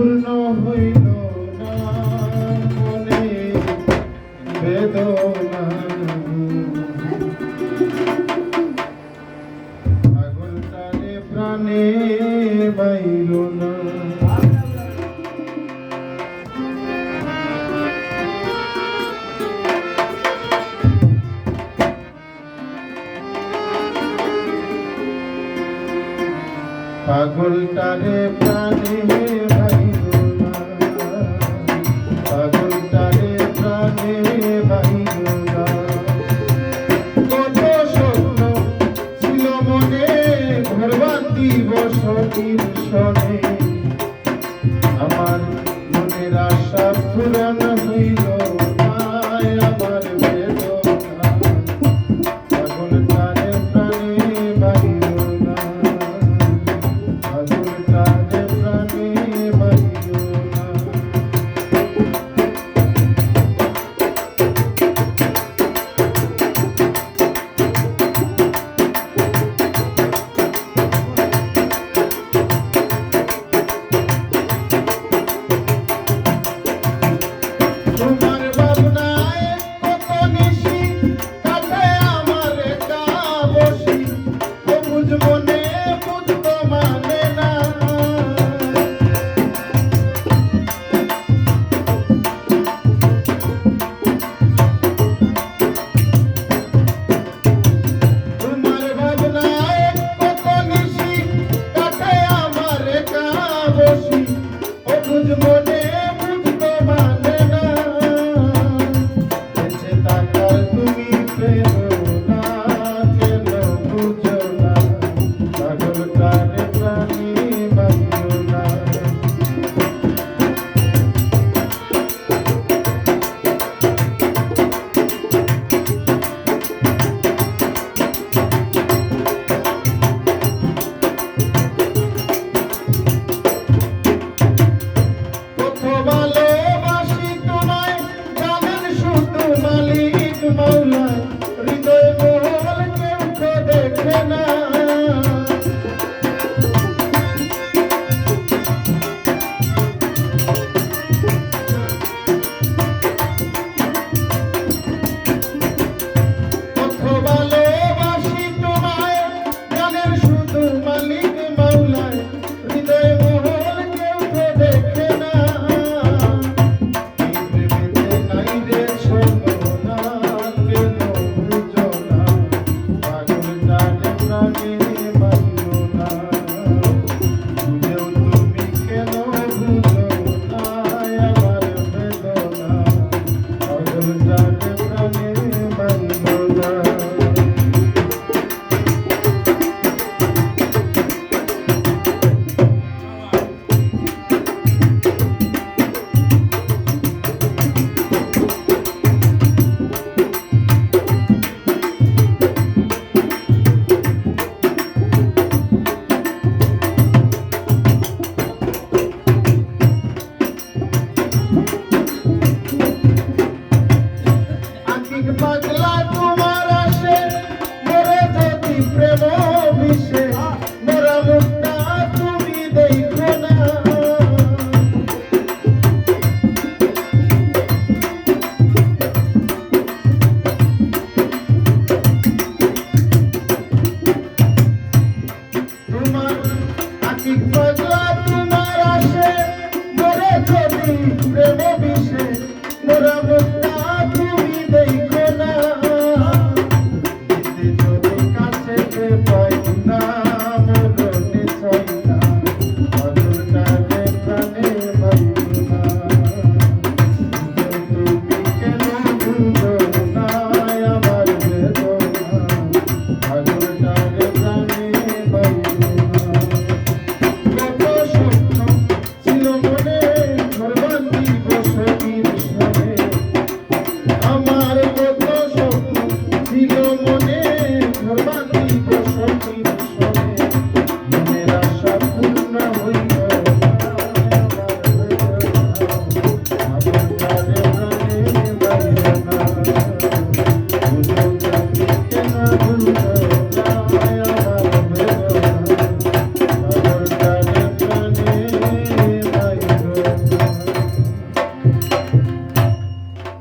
পূর্ণ হইল না মনে বেদনা। আগুন তারে প্রাণে বাইল না। পাগলটারে প্রাণে I'm not afraid. বুঝবো নে night. প্রেম বিষে মোরা মুক্তা তুমি দেখো না। তোমার আকিফা